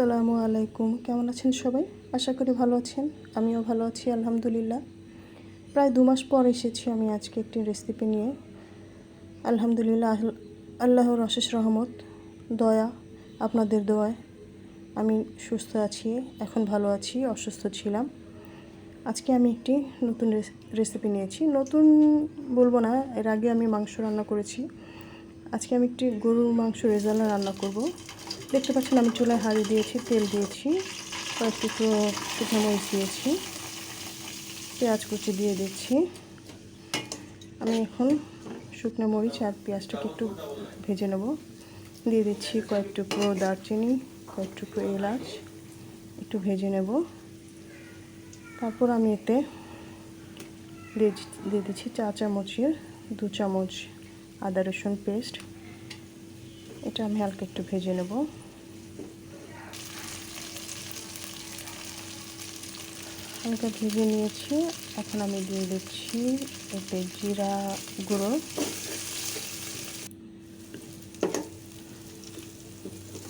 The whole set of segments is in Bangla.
আসসালামু আলাইকুম। কেমন আছেন সবাই? আশা করি ভালো আছেন। আমিও ভালো আছি, আলহামদুলিল্লাহ। প্রায় দু মাস পর এসেছি আমি আজকে একটি রেসিপি নিয়ে। আলহামদুলিল্লাহ, আল- আল্লাহর অশেষ রহমত, দয়া, আপনাদের দোয়ায়। আমি সুস্থ আছি, এখন ভালো আছি, অসুস্থ ছিলাম। আজকে আমি একটি নতুন রেসিপি নিয়েছি। নতুন বলব না, এর আগে আমি মাংস রান্না করেছি। আজকে আমি একটি গরুর মাংস রেজালা রান্না করব। দেখতে পাচ্ছেন আমি চুলায় হাঁড়ি দিয়েছি, তেল দিয়েছি কয়েক টুকরো মরিচ দিয়েছি, পেঁয়াজ কুচি দিয়ে দিচ্ছি। আমি এখন শুকনো মরিচ আর পেঁয়াজটাকে একটু ভেজে নেব। দিয়ে দিচ্ছি কয়েক টুকরো দারচিনি, কয়েক টুকরো এলাচ, একটু ভেজে নেব। তারপর আমি এতে দিয়ে দিচ্ছি চা চামচের দু চামচ আদা রসুন পেস্ট এটা আমি হালকা একটু ভেজে নেব। হালকা ভেজে নিয়েছি। এখন আমি দিয়ে দিচ্ছি এতে জিরা গুঁড়ো।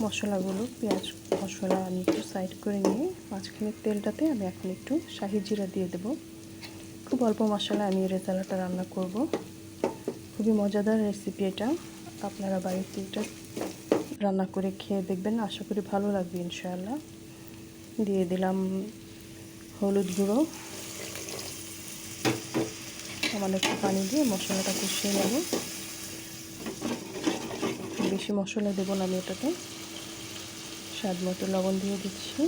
মশলাগুলো, পেঁয়াজ, মশলা আমি একটু সাইড করে নিয়ে মাঝখানের তেলটাতে আমি এখন একটু শাহি জিরা দিয়ে দেব। খুব অল্প মশলা আমি রেজালাটা রান্না করব। খুবই মজাদার রেসিপি এটা। আপনারা বাড়িতে এটা রান্না করে খেয়ে দেখবেন আশা করি ভালো লাগবে ইনশাআল্লাহ। দিয়ে দিলাম হলুদ গুঁড়ো। সামান্য একটু পানি দিয়ে মশলাটা কষিয়ে নেব। বেশি মশলা দেবো না আমি এটাতে। স্বাদ মতো লবণ দিয়ে দিচ্ছি।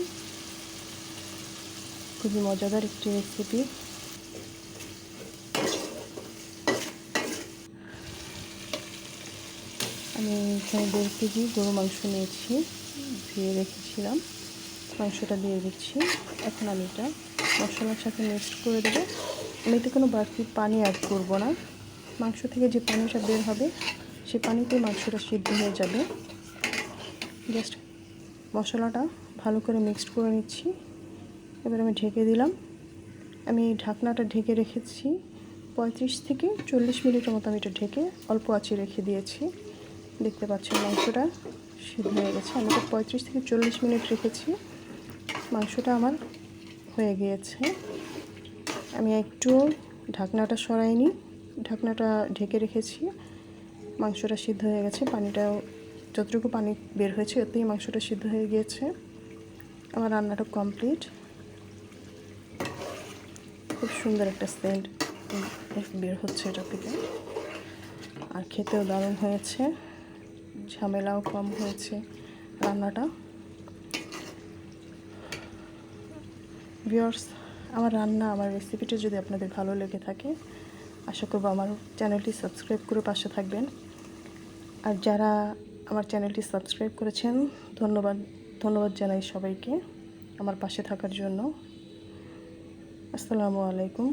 খুবই মজাদার একটি রেসিপি আমি এখানে দেড় কেজি গরু মাংস নিয়েছি, ধুয়ে রেখেছিলাম। মাংসটা দিয়ে দিচ্ছি। এখন আমি এটা মশলার সাথে মিক্সড করে দেবো। আমি এতে কোনো বাড়তি পানি অ্যাড করব না। মাংস থেকে যে পানিটা বের হবে, সে পানিতে মাংসটা সিদ্ধ হয়ে যাবে। জাস্ট মশলাটা ভালো করে মিক্সড করে নিচ্ছি। এবার আমি ঢেকে দিলাম। আমি ঢাকনাটা ঢেকে রেখেছি। পঁয়ত্রিশ থেকে চল্লিশ মিনিটের মতো আমি এটা ঢেকে অল্প আঁচে রেখে দিয়েছি। দেখতে পাচ্ছেন মাংসটা সিদ্ধ হয়ে গেছে। আমি তো পঁয়ত্রিশ থেকে চল্লিশ মিনিট রেখেছি। মাংসটা আমার হয়ে গিয়েছে। আমি একটু ঢাকনাটা সরাইনি। ঢাকনাটা ঢেকে রেখেছি। মাংসটা সিদ্ধ হয়ে গেছে। পানিটাও, যতটুকু পানি বের হয়েছে, ওতেই মাংসটা সিদ্ধ হয়ে গিয়েছে। আমার রান্নাটা কমপ্লিট। খুব সুন্দর একটা সেন্ট বের হচ্ছে এটা থেকে। আর খেতেও দারুণ হয়েছে। ঝামেলাও কম হয়েছে রান্নাটা। ভিওর্স আমার রান্না, আমার রেসিপিটা যদি আপনাদের ভালো লেগে থাকে, আশা করব আমার চ্যানেলটি সাবস্ক্রাইব করে পাশে থাকবেন। আর যারা আমার চ্যানেলটি সাবস্ক্রাইব করেছেন, ধন্যবাদ ধন্যবাদ জানাই সবাইকে আমার পাশে থাকার জন্য। আসসালামু আলাইকুম।